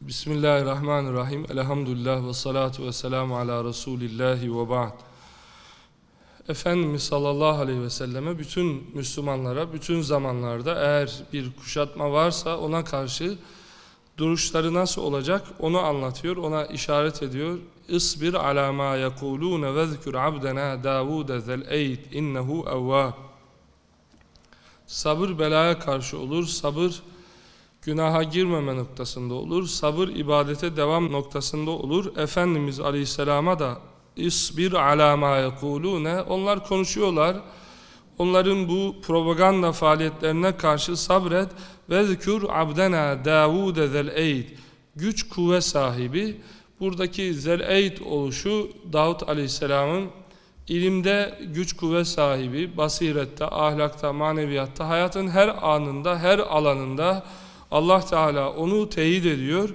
Bismillahirrahmanirrahim. Elhamdülillah ve salatu ve selamu ala Resulillahi ve ba'd. Efendimiz sallallahu aleyhi ve selleme bütün Müslümanlara bütün zamanlarda eğer bir kuşatma varsa ona karşı duruşları nasıl olacak onu anlatıyor, ona işaret ediyor. İsbir ala ma yekulune ve zikr abdena Davude zel eyd innehu evvab. Sabır belaya karşı olur, sabır günaha girmeme noktasında olur, sabır ibadete devam noktasında olur. Efendimiz Aleyhisselam'a da isbir ala ma yekulune onlar konuşuyorlar. Onların bu propaganda faaliyetlerine karşı sabret ve zikür abdena Davude zel eyd güç kuvvet sahibi buradaki zel eyd oluşu Davut Aleyhisselam'ın ilimde güç kuvvet sahibi, basirette, ahlakta, maneviyatta, hayatın her anında, her alanında Allah Teala onu teyit ediyor.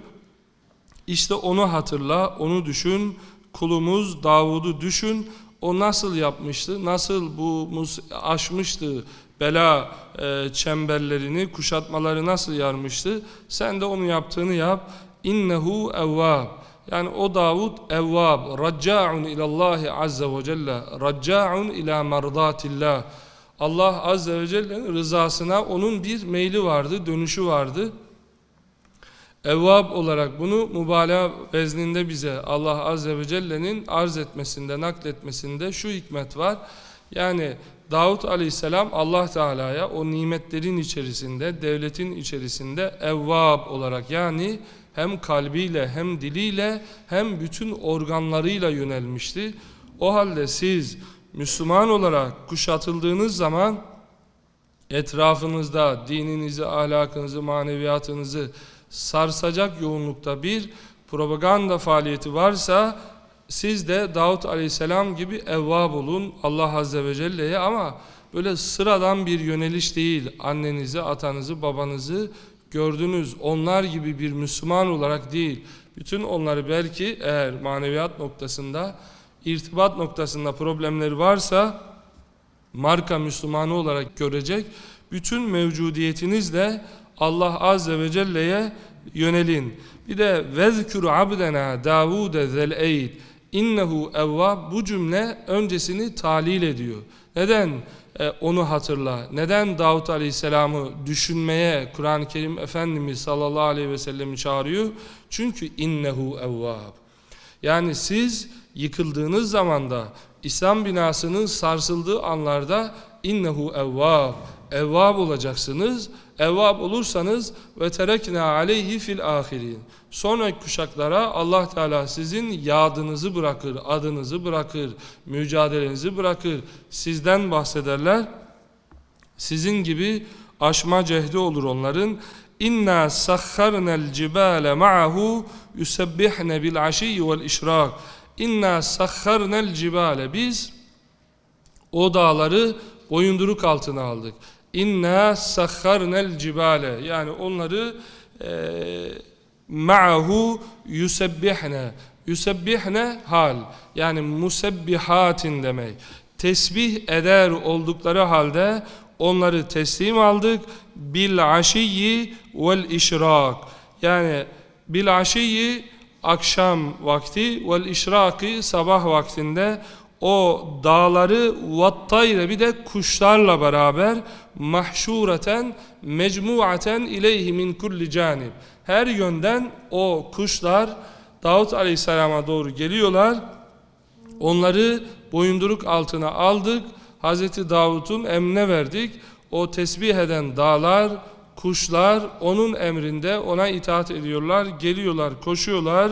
İşte onu hatırla, onu düşün. Kulumuz Davud'u düşün. O nasıl yapmıştı? Nasıl bu aşmıştı? Bela e, çemberlerini, kuşatmaları nasıl yarmıştı? Sen de onu yaptığını yap. İnnehu evvab. Yani o Davud evvab, racca'un ilallahi azze ve celle, racca'un ila merdatillah. Allah azze ve celle'nin rızasına onun bir meyli vardı, dönüşü vardı. Evvab olarak bunu mübalağa vezninde bize Allah azze ve celle'nin arz etmesinde, nakletmesinde şu hikmet var. Yani Davut aleyhisselam Allah Teala'ya o nimetlerin içerisinde, devletin içerisinde evvab olarak yani hem kalbiyle hem diliyle hem bütün organlarıyla yönelmişti. O halde siz Müslüman olarak kuşatıldığınız zaman etrafınızda dininizi, ahlakınızı, maneviyatınızı sarsacak yoğunlukta bir propaganda faaliyeti varsa siz de Davut Aleyhisselam gibi evvab olun Allah Azze ve Celle'ye ama böyle sıradan bir yöneliş değil. Annenizi, atanızı, babanızı gördünüz. Onlar gibi bir Müslüman olarak değil. Bütün onları belki eğer maneviyat noktasında, irtibat noktasında problemleri varsa marka Müslümanı olarak görecek. Bütün mevcudiyetinizle Allah Azze ve Celle'ye yönelin. Bir de vezkuru abdena Davude zel eyd innehu evvab bu cümle öncesini talil ediyor. Neden e, onu hatırla? Neden Davut Aleyhisselam'ı düşünmeye Kur'an-ı Kerim Efendimiz sallallahu aleyhi ve sellem'i çağırıyor? Çünkü innehu evvab. Yani siz yıkıldığınız zamanda İslam binasının sarsıldığı anlarda innehu evvab evvab olacaksınız. Evvab olursanız ve terekna aleyhi fil ahirin. Sonraki kuşaklara Allah Teala sizin yadınızı bırakır, adınızı bırakır, mücadelenizi bırakır. Sizden bahsederler. Sizin gibi aşma cehdi olur onların. İnna sakharna'l cibale ma'ahu yusabbihne bil aşiyyi vel işrak. İnna sakharna'l cibale. Biz o dağları boyunduruk altına aldık. İnna sakharnel cibale. Yani onları e, ma'ahu yusebbihne. Yusebbihne hal. Yani musebbihatin demek. Tesbih eder oldukları halde onları teslim aldık. Bil aşiyyi vel işrak. Yani bil aşiyyi akşam vakti vel işraki sabah vaktinde o dağları vattayla bir de kuşlarla beraber mahşureten mecmuaten ileyhi min kulli canib. Her yönden o kuşlar Davut Aleyhisselam'a doğru geliyorlar. Onları boyunduruk altına aldık. Hazreti Davut'un emrine verdik. O tesbih eden dağlar, kuşlar onun emrinde ona itaat ediyorlar. Geliyorlar, koşuyorlar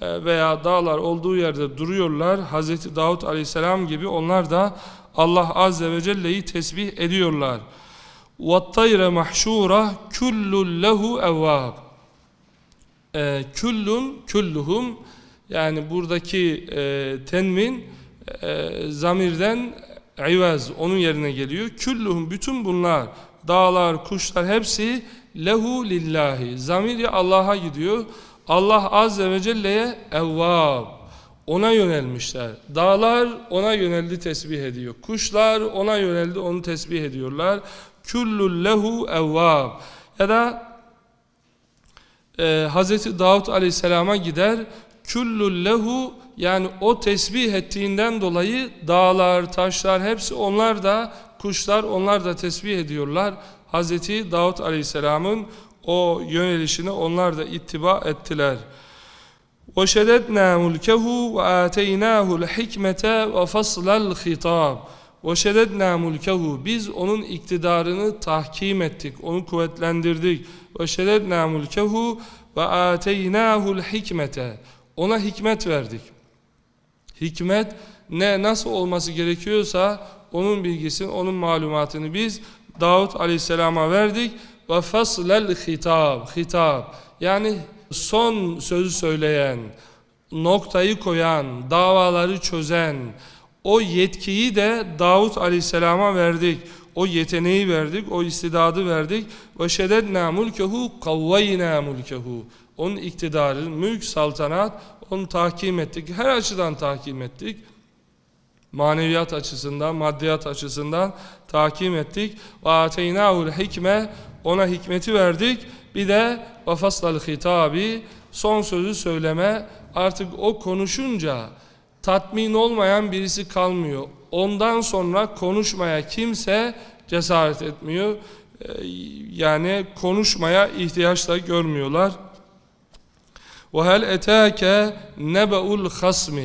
e, veya dağlar olduğu yerde duruyorlar. Hazreti Davut Aleyhisselam gibi onlar da Allah Azze ve Celle'yi tesbih ediyorlar. وَالطَّيْرَ مَحْشُورَ كُلُّ لَهُ اَوَّابٍ Küllun, külluhum yani buradaki e, tenvin e, zamirden ivaz onun yerine geliyor. Külluhum bütün bunlar dağlar, kuşlar hepsi lehu lillahi. Zamiri Allah'a gidiyor. Allah Azze ve Celle'ye evvab. Ona yönelmişler. Dağlar ona yöneldi tesbih ediyor. Kuşlar ona yöneldi onu tesbih ediyorlar. Küllül lehu evvab. Ya da e, Hazreti Davud Aleyhisselam'a gider. Küllül lehu yani o tesbih ettiğinden dolayı dağlar, taşlar hepsi onlar da kuşlar onlar da tesbih ediyorlar. Hazreti Davud Aleyhisselam'ın o yönelişine onlar da ittiba ettiler. وَشَدَدْنَا مُلْكَهُ وَآتَيْنَاهُ الْحِكْمَةَ وَفَصْلَ الْخِطَابِ وَشَدَدْنَا مُلْكَهُ Biz onun iktidarını tahkim ettik, onu kuvvetlendirdik. وَشَدَدْنَا مُلْكَهُ وَآتَيْنَاهُ الْحِكْمَةَ Ona hikmet verdik. Hikmet ne nasıl olması gerekiyorsa onun bilgisini, onun malumatını biz Davut Aleyhisselam'a verdik. Ve faslel hitab, hitap. Yani son sözü söyleyen, noktayı koyan, davaları çözen o yetkiyi de Davut Aleyhisselam'a verdik. O yeteneği verdik, o istidadı verdik. Ve şededna mulkehu kavvayna mulkehu. Onun iktidarı, mülk, saltanat onu tahkim ettik. Her açıdan tahkim ettik. Maneviyat açısından, maddiyat açısından tahkim ettik. Ateynâhul hikme ona hikmeti verdik. Bir de vafaslal hitabi son sözü söyleme artık o konuşunca tatmin olmayan birisi kalmıyor. Ondan sonra konuşmaya kimse cesaret etmiyor. Ee, Yani konuşmaya ihtiyaç da görmüyorlar. وَهَلْ اَتَاكَ نَبَأُ الْخَصْمِ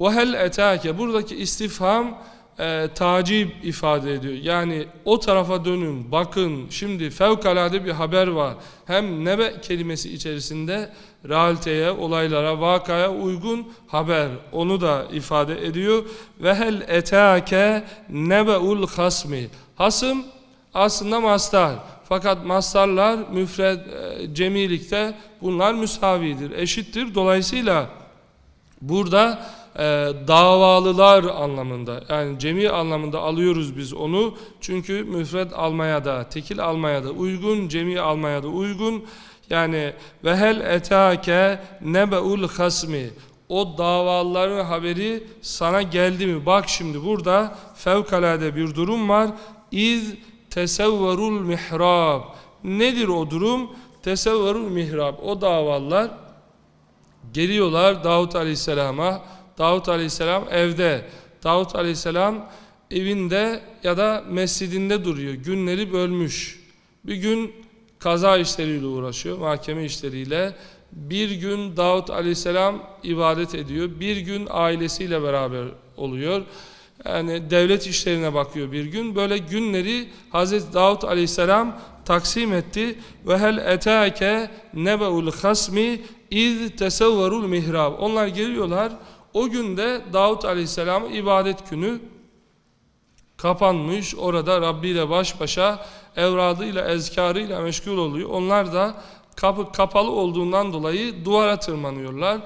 وَهَلْ اَتَاكَ Buradaki istifham e, tacip ifade ediyor. Yani o tarafa dönün, bakın şimdi fevkalade bir haber var. Hem nebe kelimesi içerisinde realiteye, olaylara, vakaya uygun haber. Onu da ifade ediyor. Ve hel etake nebeul hasmi. Hasım aslında mastar. Fakat mastarlar müfred e, cemilikte bunlar müsavidir, eşittir. Dolayısıyla burada e, davalılar anlamında yani cemi anlamında alıyoruz biz onu. Çünkü müfred almaya da, tekil almaya da uygun, cemi almaya da uygun. Yani ve hel etake nebeul hasmi. O davaların haberi sana geldi mi? Bak şimdi burada fevkalade bir durum var. İz tesevverul mihrab. Nedir o durum? Tesevverul mihrab. O davalar geliyorlar Davut Aleyhisselam'a. Davut Aleyhisselam evde. Davut Aleyhisselam evinde ya da mescidinde duruyor. Günleri bölmüş. Bir gün kaza işleriyle uğraşıyor, mahkeme işleriyle. Bir gün Davut Aleyhisselam ibadet ediyor. Bir gün ailesiyle beraber oluyor. Yani devlet işlerine bakıyor bir gün. Böyle günleri Hazreti Davut Aleyhisselam taksim etti. Ve hel etake nebeul hasmi iz tesevverul mihrab. Onlar geliyorlar. O günde Davut Aleyhisselam ibadet günü kapanmış. Orada Rabbi ile baş başa evradıyla, ezkarıyla meşgul oluyor. Onlar da kapı kapalı olduğundan dolayı duvara tırmanıyorlar.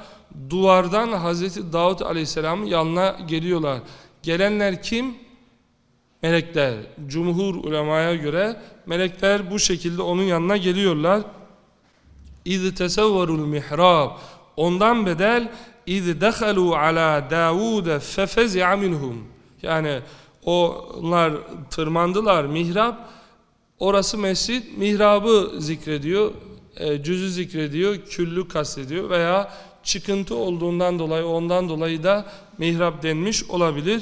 Duvardan Hazreti Davut Aleyhisselam'ın yanına geliyorlar. Gelenler kim? Melekler. Cumhur ulemaya göre melekler bu şekilde onun yanına geliyorlar. İz tesevverul mihrab. Ondan bedel iz dehalu ala Davud fefezi'a minhum. Yani onlar tırmandılar mihrap. Orası mescit. Mihrabı zikrediyor. E, cüzü zikrediyor. Küllü kastediyor veya çıkıntı olduğundan dolayı ondan dolayı da mihrap denmiş olabilir.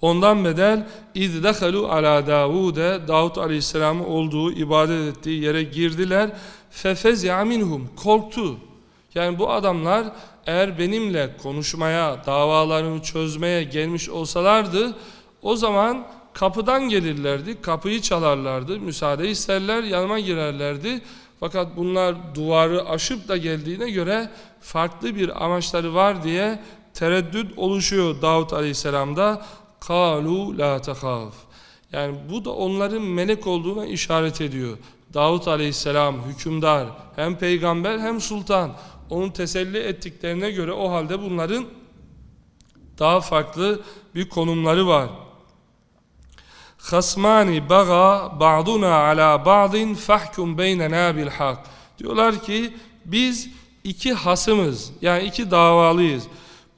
Ondan bedel iz dehalu ala Davude Davud Aleyhisselam'ın olduğu ibadet ettiği yere girdiler. Fefezya minhum korktu. Yani bu adamlar eğer benimle konuşmaya, davalarını çözmeye gelmiş olsalardı o zaman kapıdan gelirlerdi, kapıyı çalarlardı, müsaade isterler, yanıma girerlerdi. Fakat bunlar duvarı aşıp da geldiğine göre farklı bir amaçları var diye tereddüt oluşuyor Davut Aleyhisselam'da. Kalu la tehaf. Yani bu da onların melek olduğuna işaret ediyor. Davut Aleyhisselam hükümdar, hem peygamber hem sultan. Onu teselli ettiklerine göre o halde bunların daha farklı bir konumları var. Hasmani baga ba'duna ala ba'din fahkum beynena bil hak. Diyorlar ki biz iki hasımız yani iki davalıyız.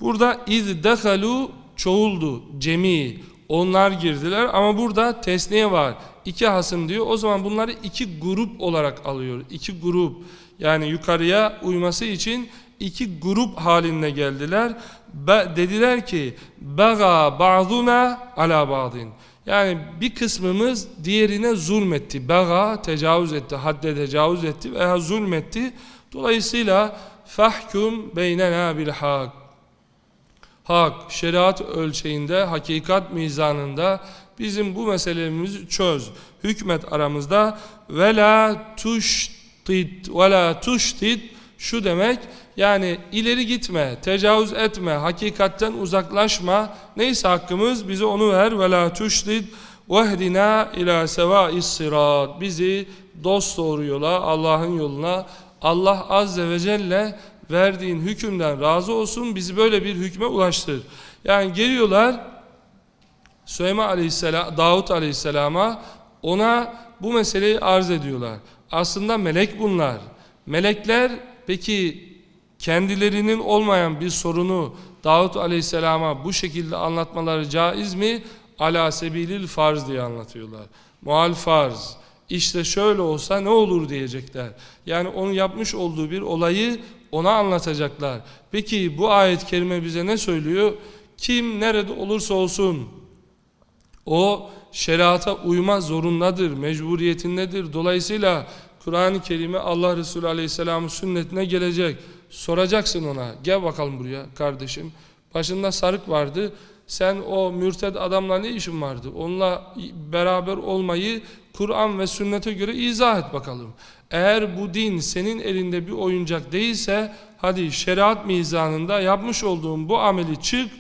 Burada iz dehalu çoğuldu, cemi. Onlar girdiler ama burada tesniye var. İki hasım diyor. O zaman bunları iki grup olarak alıyor. İki grup. Yani yukarıya uyması için iki grup halinde geldiler. Be, dediler ki Baga ba'duna ala ba'din. Yani bir kısmımız diğerine zulmetti. Baga tecavüz etti, hadde tecavüz etti veya zulmetti. Dolayısıyla fahkum beynena bil hak. Hak, şeriat ölçeğinde, hakikat mizanında bizim bu meselemizi çöz. Hükmet aramızda ve la tuştit ve la tuştit şu demek yani ileri gitme, tecavüz etme, hakikatten uzaklaşma. Neyse hakkımız bize onu ver ve la tuştit vehdina ila seva'is sırat. Bizi dost doğru yola, Allah'ın yoluna Allah azze ve celle verdiğin hükümden razı olsun bizi böyle bir hükme ulaştır. Yani geliyorlar Süleyman aleyhisselam, Davut aleyhisselama ona bu meseleyi arz ediyorlar. Aslında melek bunlar. Melekler peki kendilerinin olmayan bir sorunu Davut aleyhisselama bu şekilde anlatmaları caiz mi? Ala sebilil farz diye anlatıyorlar. Mual farz. İşte şöyle olsa ne olur diyecekler. Yani onun yapmış olduğu bir olayı ona anlatacaklar. Peki bu ayet-i kerime bize ne söylüyor? Kim nerede olursa olsun o şeriata uyma zorundadır, mecburiyetindedir. Dolayısıyla Kur'an-ı Kerim'e Allah Resulü Aleyhisselam'ın sünnetine gelecek. Soracaksın ona. Gel bakalım buraya kardeşim. Başında sarık vardı. Sen o mürted adamla ne işin vardı? Onunla beraber olmayı Kur'an ve sünnete göre izah et bakalım. Eğer bu din senin elinde bir oyuncak değilse hadi şeriat mizanında yapmış olduğun bu ameli çık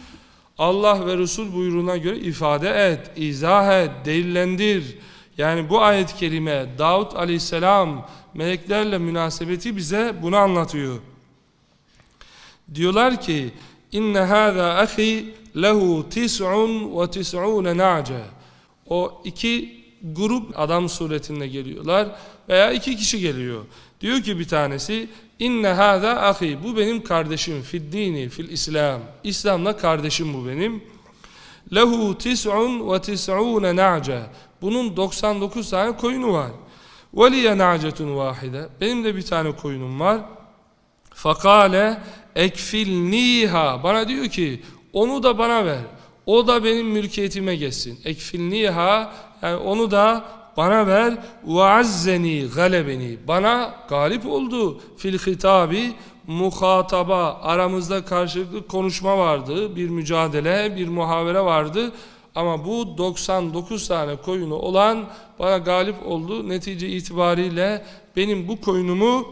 Allah ve Resul buyruğuna göre ifade et, izah et, delillendir. Yani bu ayet-i kerime Davut aleyhisselam meleklerle münasebeti bize bunu anlatıyor. Diyorlar ki inne hâzâ ahi lehu tis'un ve tis'ûne na'ce. O iki grup adam suretinde geliyorlar veya iki kişi geliyor. Diyor ki bir tanesi inne hâzâ ahi bu benim kardeşim fid dini fil İslam. İslam'da kardeşim bu benim. Lehu tis'un ve tis'ûne na'ce. Bunun 99 tane koyunu var. Ve liye na'cetun vahide. Benim de bir tane koyunum var. Fakale ekfilniha. Bana diyor ki onu da bana ver. O da benim mülkiyetime geçsin. Ekfilniha yani onu da bana ver ve azzeni galebeni. Bana galip oldu. Fil hitabi muhataba aramızda karşılıklı konuşma vardı bir mücadele bir muhavere vardı. Ama bu 99 tane koyunu olan bana galip oldu. Netice itibariyle benim bu koyunumu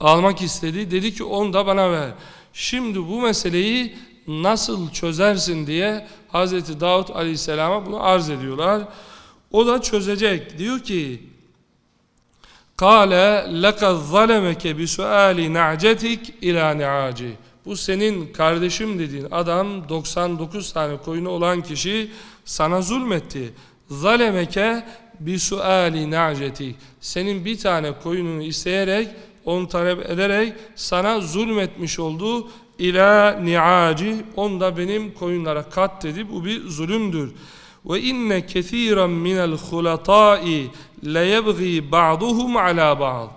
almak istedi. Dedi ki onu da bana ver. Şimdi bu meseleyi nasıl çözersin diye Hazreti Davut Aleyhisselam'a bunu arz ediyorlar o da çözecek. Diyor ki Kale lekad zalemeke bi suali na'cetik ila ni'aci. Bu senin kardeşim dediğin adam 99 tane koyunu olan kişi sana zulmetti. Zalemeke bi suali na'cetik. Senin bir tane koyununu isteyerek onu talep ederek sana zulmetmiş oldu ila ni'aci. Onu da benim koyunlara kat dedi. Bu bir zulümdür. Ve inne kesiran minel hulata'i leyebgi ba'duhum ala ba'd.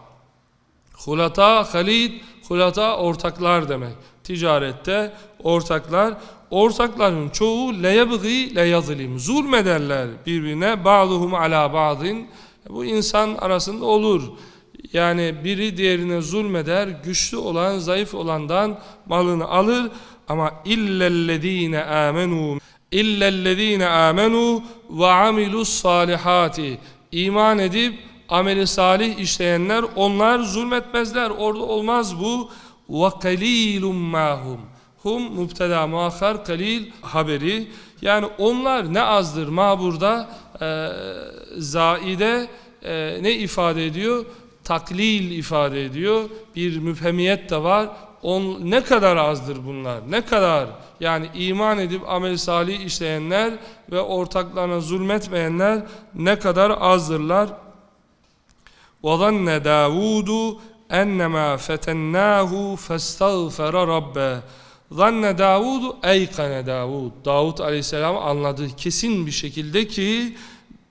Hulata, halid, hulata ortaklar demek. Ticarette ortaklar. Ortakların çoğu leyebgi leyazlim. Zulmederler birbirine. Ba'duhum ala ba'din. Bu insan arasında olur. Yani biri diğerine zulmeder, güçlü olan, zayıf olandan malını alır ama illellezine amenu illellezine amenu ve amilus salihati. İman edip ameli salih işleyenler onlar zulmetmezler orada olmaz bu. Ve kalilum mahum. Hum mubteda muakhar kalil haberi. Yani onlar ne azdır ma burada e, zaide e, ne ifade ediyor? Taklil ifade ediyor. Bir müfhemiyet de var on, ne kadar azdır bunlar ne kadar yani iman edip amel salih işleyenler ve ortaklarına zulmetmeyenler ne kadar azdırlar وَظَنَّ دَاوُودُ اَنَّمَا فَتَنَّاهُ فَاسْتَغْفَرَ رَبَّهِ Zanne Davud eykane Davud. Davud aleyhisselam anladı kesin bir şekilde ki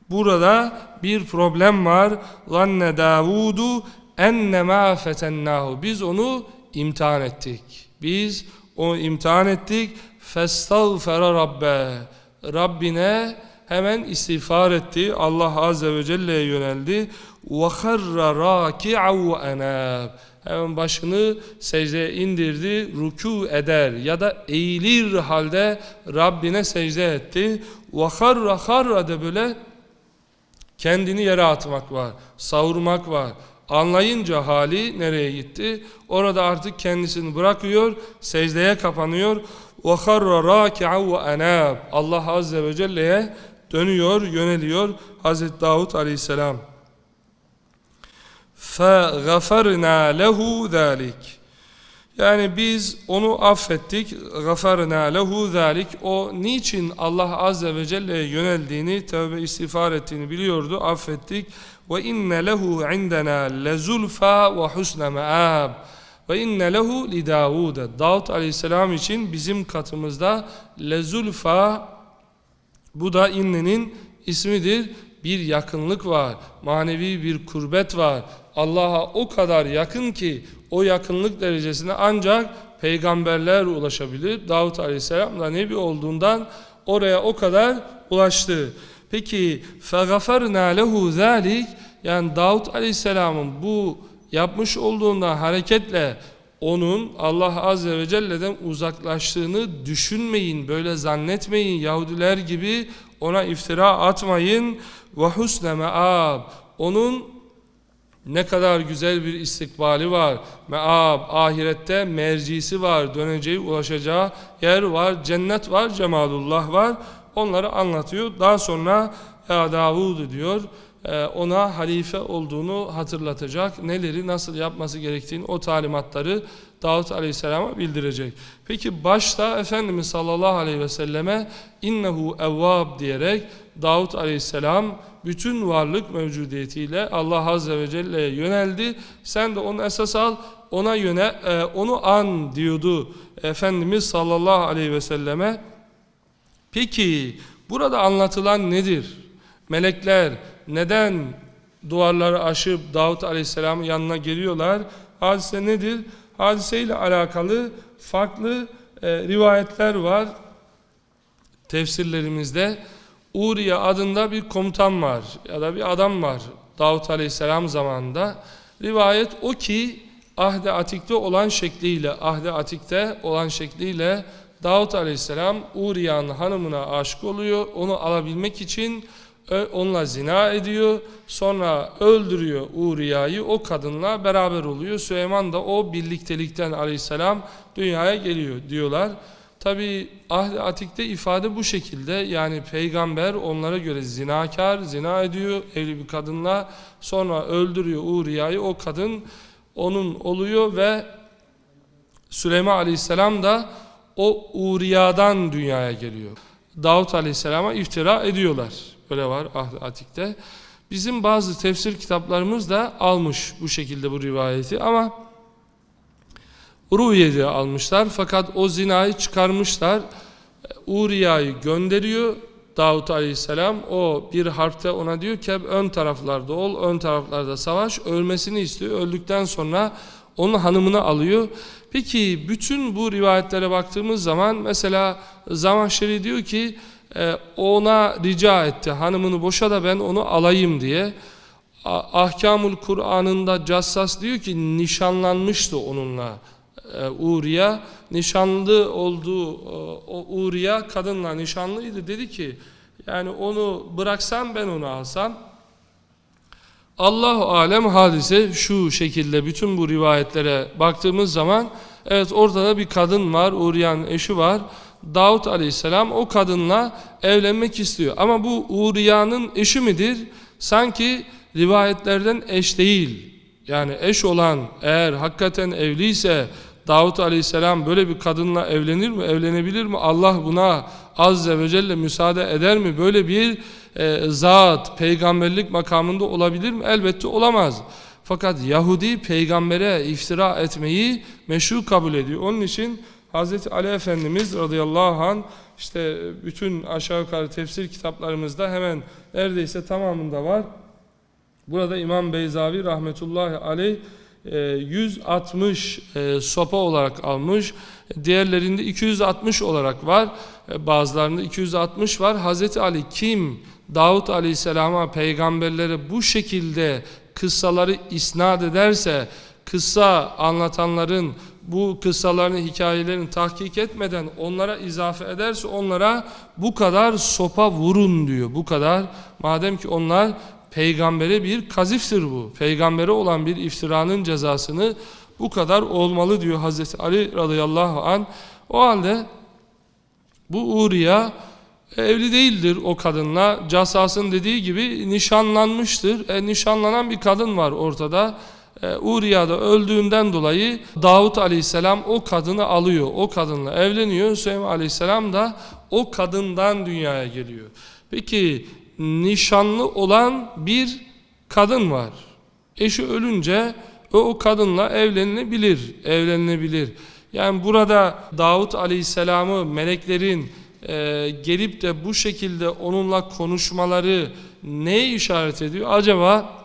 burada bir problem var. Zanne Davudu ennemâ fetennahu. Biz onu imtihan ettik. Biz onu imtihan ettik. Festağfera rabbe. Rabbine hemen istiğfar etti. Allah Azze ve Celle'ye yöneldi. وَخَرَّ رَاكِعًا وَاَنَابٍ Hemen başını secdeye indirdi, rükû eder ya da eğilir halde Rabbine secde etti. وَخَرَّ خَرَّ de böyle kendini yere atmak var, savurmak var. Anlayınca hali nereye gitti? Orada artık kendisini bırakıyor, secdeye kapanıyor. وَخَرَّ رَاكِعًا وَاَنَابٍ Allah Azze ve Celle'ye dönüyor, yöneliyor Hazreti Davut Aleyhisselam. فَغَفَرْنَا لَهُ ذَٰلِكِ yani biz onu affettik. Gafarna lehu zalik. O niçin Allah azze ve celle'ye yöneldiğini, tövbe istiğfar ettiğini biliyordu. Affettik. Ve inne lehu indena lezulfa ve husne maab. Ve inne lehu li Davud'a. Aleyhisselam için bizim katımızda lezulfa bu da innenin ismidir. Bir yakınlık var, manevi bir kurbet var, Allah'a o kadar yakın ki o yakınlık derecesine ancak peygamberler ulaşabilir. Davut aleyhisselam da nebi olduğundan oraya o kadar ulaştı. Peki فَغَفَرْنَا لَهُ ذَٰلِكِ Yani Davut aleyhisselamın bu yapmış olduğundan hareketle onun Allah Azze ve Celle'den uzaklaştığını düşünmeyin, böyle zannetmeyin. Yahudiler gibi ona iftira atmayın. Ve husne me'ab. Onun ne kadar güzel bir istikbali var. Me'ab, ahirette mercisi var, döneceği, ulaşacağı yer var, cennet var, cemalullah var. Onları anlatıyor. Daha sonra ya Davud diyor ona halife olduğunu hatırlatacak. Neleri nasıl yapması gerektiğini o talimatları Davut Aleyhisselam'a bildirecek. Peki başta Efendimiz sallallahu aleyhi ve selleme innehu evvab diyerek Davut Aleyhisselam bütün varlık mevcudiyetiyle Allah Azze ve Celle'ye yöneldi. Sen de onu esas al, ona yöne, e, onu an diyordu Efendimiz sallallahu aleyhi ve selleme. Peki burada anlatılan nedir? Melekler neden duvarları aşıp Davut Aleyhisselam'ın yanına geliyorlar? Hadise nedir? Hadiseyle alakalı farklı e, rivayetler var. Tefsirlerimizde Uriye adında bir komutan var ya da bir adam var Davut Aleyhisselam zamanında. Rivayet o ki Ahde Atik'te olan şekliyle, Ahde Atik'te olan şekliyle Davut Aleyhisselam Uriye'nin hanımına aşık oluyor. Onu alabilmek için onunla zina ediyor. Sonra öldürüyor Uriye'yi. O kadınla beraber oluyor. Süleyman da o birliktelikten aleyhisselam dünyaya geliyor diyorlar. Tabi Ahli Atik'te ifade bu şekilde. Yani peygamber onlara göre zinakar, zina ediyor evli bir kadınla. Sonra öldürüyor Uriye'yi. O kadın onun oluyor ve Süleyman Aleyhisselam da o Uriyadan dünyaya geliyor. Davut Aleyhisselam'a iftira ediyorlar. Öyle var Ahli Atik'te. Bizim bazı tefsir kitaplarımız da almış bu şekilde bu rivayeti ama Ruhiye'de almışlar fakat o zinayı çıkarmışlar. Uriya'yı gönderiyor Davut Aleyhisselam. O bir harpte ona diyor ki ön taraflarda ol, ön taraflarda savaş. Ölmesini istiyor. Öldükten sonra onun hanımını alıyor. Peki bütün bu rivayetlere baktığımız zaman mesela Zamahşeri diyor ki e, ona rica etti hanımını boşa da ben onu alayım diye. Ahkamul Kur'an'ında Cassas diyor ki nişanlanmıştı onunla e, Uriye. Nişanlı olduğu e, o Uriye kadınla nişanlıydı. Dedi ki yani onu bıraksam ben onu alsam. Allahu alem hadise şu şekilde bütün bu rivayetlere baktığımız zaman evet ortada bir kadın var, Uriye'nin eşi var. Davut aleyhisselam o kadınla evlenmek istiyor. Ama bu Uriye'nin eşi midir? Sanki rivayetlerden eş değil. Yani eş olan eğer hakikaten evliyse Davut aleyhisselam böyle bir kadınla evlenir mi? Evlenebilir mi? Allah buna azze ve celle müsaade eder mi? Böyle bir e, zat peygamberlik makamında olabilir mi? Elbette olamaz. Fakat Yahudi peygambere iftira etmeyi meşru kabul ediyor. Onun için Hazreti Ali Efendimiz radıyallahu an işte bütün aşağı yukarı tefsir kitaplarımızda hemen neredeyse tamamında var. Burada İmam Beyzavi rahmetullahi aleyh e, 160 e, sopa olarak almış. Diğerlerinde 260 olarak var. E, Bazılarında 260 var. Hazreti Ali kim Davut aleyhisselama peygamberlere bu şekilde kıssaları isnat ederse kıssa anlatanların bu kıssalarını, hikayelerini tahkik etmeden onlara izafe ederse onlara bu kadar sopa vurun diyor. Bu kadar. Madem ki onlar peygambere bir kaziftir bu. Peygambere olan bir iftiranın cezasını bu kadar olmalı diyor Hazreti Ali radıyallahu an. O halde bu Uriya evli değildir o kadınla. Casas'ın dediği gibi nişanlanmıştır. E, nişanlanan bir kadın var ortada. E, Uriya da öldüğünden dolayı Davut aleyhisselam o kadını alıyor. O kadınla evleniyor. Süleyman aleyhisselam da o kadından dünyaya geliyor. Peki nişanlı olan bir kadın var. Eşi ölünce o, o kadınla evlenilebilir. Evlenilebilir. Yani burada Davut aleyhisselamı meleklerin e, gelip de bu şekilde onunla konuşmaları neye işaret ediyor? Acaba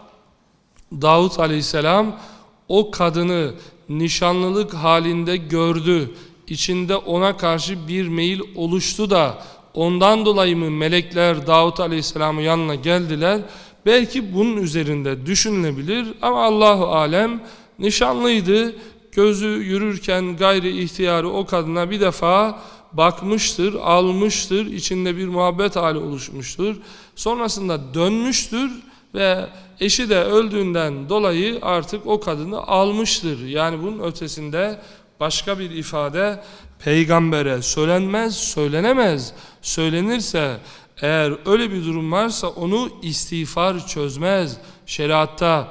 Davut aleyhisselam o kadını nişanlılık halinde gördü. İçinde ona karşı bir meyil oluştu da ondan dolayı mı melekler Davut aleyhisselamın yanına geldiler? Belki bunun üzerinde düşünülebilir ama Allahu alem nişanlıydı. Gözü yürürken gayri ihtiyarı o kadına bir defa bakmıştır, almıştır, içinde bir muhabbet hali oluşmuştur. Sonrasında dönmüştür ve eşi de öldüğünden dolayı artık o kadını almıştır. Yani bunun ötesinde başka bir ifade peygambere söylenmez, söylenemez. Söylenirse eğer öyle bir durum varsa onu istiğfar çözmez. Şeriatta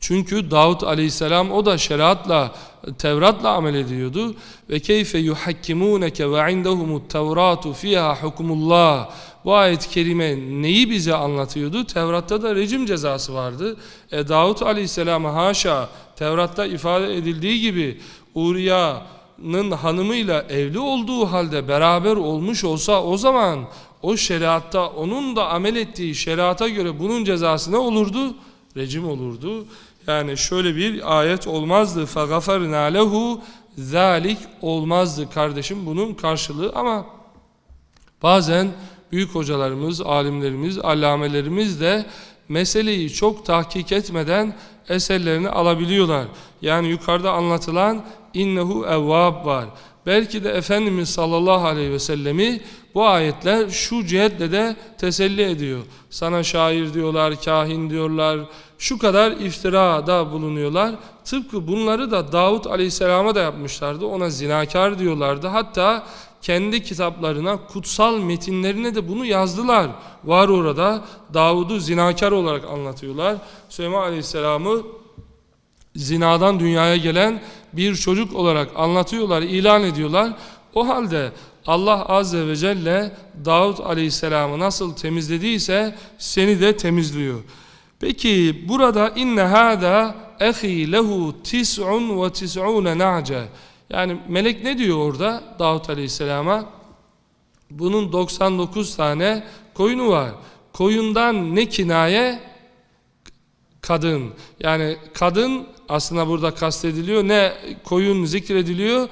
çünkü Davut aleyhisselam o da şeriatla, Tevrat'la amel ediyordu. Ve keyfe yuhakkimuneke ve indehumut tevratu fiha hukumullah Bu ayet-i kerime neyi bize anlatıyordu? Tevrat'ta da rejim cezası vardı. E, Davut aleyhisselama haşa Tevrat'ta ifade edildiği gibi Uriya'nın hanımıyla evli olduğu halde beraber olmuş olsa o zaman o şeriatta onun da amel ettiği şeriata göre bunun cezası ne olurdu? Rejim olurdu. Yani şöyle bir ayet olmazdı. فَغَفَرْنَا لَهُ zalik olmazdı kardeşim bunun karşılığı ama bazen büyük hocalarımız, alimlerimiz, allamelerimiz de meseleyi çok tahkik etmeden eserlerini alabiliyorlar. Yani yukarıda anlatılan innehu evvab var. Belki de Efendimiz sallallahu aleyhi ve sellemi bu ayetler şu cihetle de teselli ediyor. Sana şair diyorlar, kahin diyorlar, şu kadar iftirada bulunuyorlar. Tıpkı bunları da Davut aleyhisselama da yapmışlardı. Ona zinakar diyorlardı. Hatta kendi kitaplarına, kutsal metinlerine de bunu yazdılar. Var orada Davud'u zinakar olarak anlatıyorlar. Süleyman aleyhisselamı zinadan dünyaya gelen bir çocuk olarak anlatıyorlar, ilan ediyorlar. O halde Allah Azze ve Celle Davud Aleyhisselam'ı nasıl temizlediyse seni de temizliyor. Peki burada inne hada ehi lehu tis'un ve tis'une na'ce. Yani melek ne diyor orada Davud Aleyhisselam'a? Bunun 99 tane koyunu var. Koyundan ne kinaye? Kadın. Yani kadın aslında burada kastediliyor. Ne koyun zikrediliyor?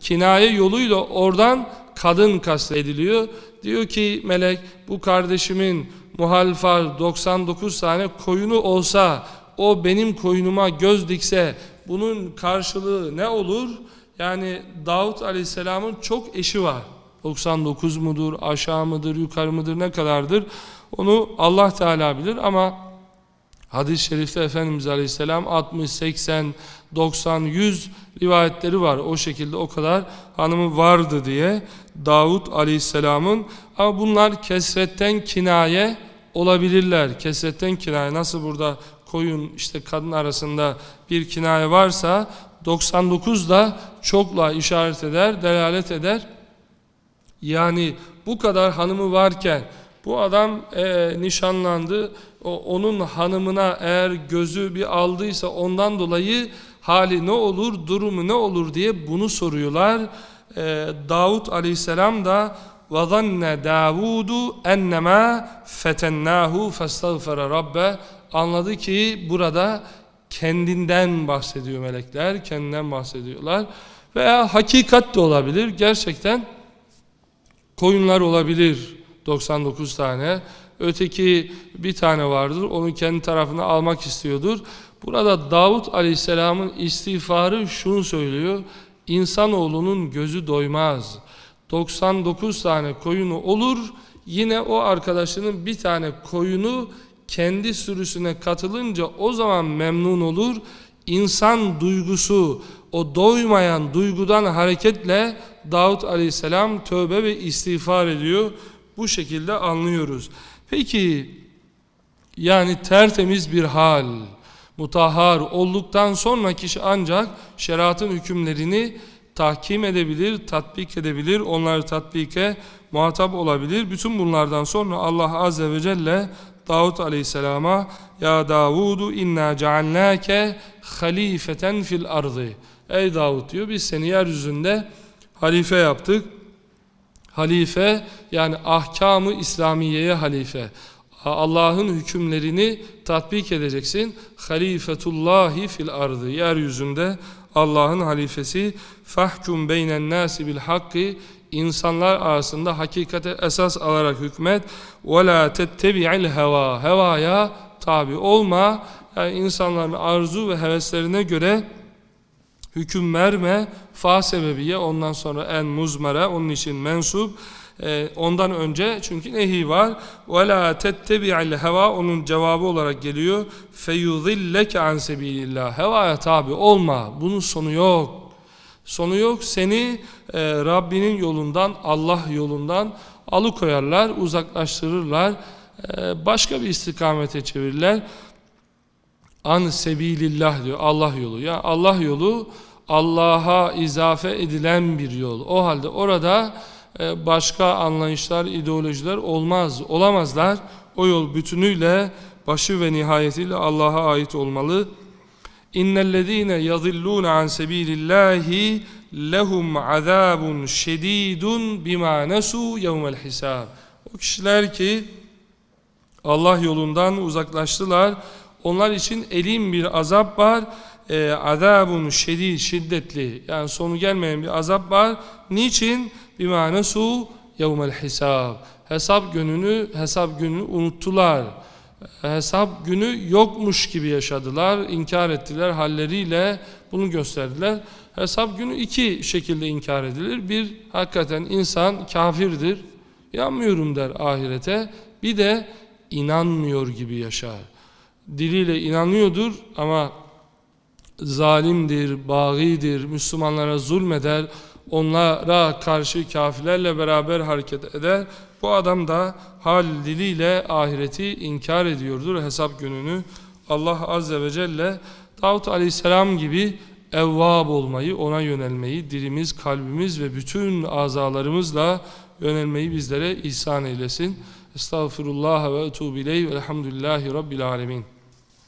Kinaye yoluyla oradan kadın kastediliyor. Diyor ki melek bu kardeşimin muhalifar 99 tane koyunu olsa o benim koyunuma göz dikse bunun karşılığı ne olur? Yani Davut Aleyhisselam'ın çok eşi var. 99 mudur, aşağı mıdır, yukarı mıdır, ne kadardır? Onu Allah Teala bilir ama hadis-i şerifte Efendimiz Aleyhisselam 60, 80, 90, 100 rivayetleri var. O şekilde o kadar hanımı vardı diye Davut Aleyhisselam'ın ama bunlar kesretten kinaye olabilirler. Kesretten kinaye nasıl burada koyun işte kadın arasında bir kinaye varsa 99 da çokla işaret eder, delalet eder. Yani bu kadar hanımı varken bu adam e, nişanlandı. O, onun hanımına eğer gözü bir aldıysa ondan dolayı hali ne olur, durumu ne olur diye bunu soruyorlar. E, Davut aleyhisselam da وَظَنَّ دَاوُودُ اَنَّمَا فَتَنَّاهُ فَاسْتَغْفَرَ رَبَّ anladı ki burada kendinden bahsediyor melekler, kendinden bahsediyorlar. Veya hakikat de olabilir. Gerçekten koyunlar olabilir 99 tane. Öteki bir tane vardır. Onu kendi tarafına almak istiyordur. Burada Davut Aleyhisselam'ın istiğfarı şunu söylüyor. İnsanoğlunun gözü doymaz. 99 tane koyunu olur. Yine o arkadaşının bir tane koyunu kendi sürüsüne katılınca o zaman memnun olur. İnsan duygusu, o doymayan duygudan hareketle Davut Aleyhisselam tövbe ve istiğfar ediyor. Bu şekilde anlıyoruz. Peki yani tertemiz bir hal, mutahhar olduktan sonra kişi ancak şeriatın hükümlerini tahkim edebilir, tatbik edebilir, onları tatbike muhatap olabilir. Bütün bunlardan sonra Allah Azze ve Celle Davut Aleyhisselam'a Ya Davudu inna ceallâke halifeten fil ardı Ey Davud diyor biz seni yeryüzünde halife yaptık. Halife yani ahkamı İslamiye'ye halife. Allah'ın hükümlerini tatbik edeceksin. Halifetullahi fil ardı. Yeryüzünde Allah'ın halifesi. Fahkum beynen nasi bil hakkı. İnsanlar arasında hakikate esas alarak hükmet. Ve la tettebi'il heva. Hevaya tabi olma. Yani insanların arzu ve heveslerine göre hüküm verme. Fa sebebiye ondan sonra en muzmere onun için mensup. Ee, ondan önce çünkü nehi var. Ve la tettebi'il heva onun cevabı olarak geliyor. Feyudilleke an sebilillah. Hevaya tabi olma. Bunun sonu yok. Sonu yok. Seni e, Rabbinin yolundan, Allah yolundan alıkoyarlar, uzaklaştırırlar. E, başka bir istikamete çevirirler. An sebilillah diyor. Allah yolu. Ya Allah yolu Allah'a izafe edilen bir yol. O halde orada e, başka anlayışlar, ideolojiler olmaz, olamazlar. O yol bütünüyle başı ve nihayetiyle Allah'a ait olmalı. İnnellezîne yazillûne an sebîlillâhi lehum azâbun şedîdun bimâ nesû yevmel hisâb. O kişiler ki Allah yolundan uzaklaştılar. Onlar için elim bir azap var. E, azabun şedid, şiddetli. Yani sonu gelmeyen bir azap var. Niçin? Bimâ nesû yevmel hisâb. Hesap gününü, hesap gününü unuttular hesap günü yokmuş gibi yaşadılar, inkar ettiler halleriyle bunu gösterdiler. Hesap günü iki şekilde inkar edilir. Bir, hakikaten insan kafirdir, inanmıyorum der ahirete. Bir de inanmıyor gibi yaşar. Diliyle inanıyordur ama zalimdir, bağidir, Müslümanlara zulmeder, onlara karşı kafirlerle beraber hareket eder. Bu adam da hal diliyle ahireti inkar ediyordur hesap gününü. Allah Azze ve Celle Davut Aleyhisselam gibi evvab olmayı, ona yönelmeyi, dilimiz, kalbimiz ve bütün azalarımızla yönelmeyi bizlere ihsan eylesin. Estağfirullah ve etubu ileyh velhamdülillahi rabbil alemin.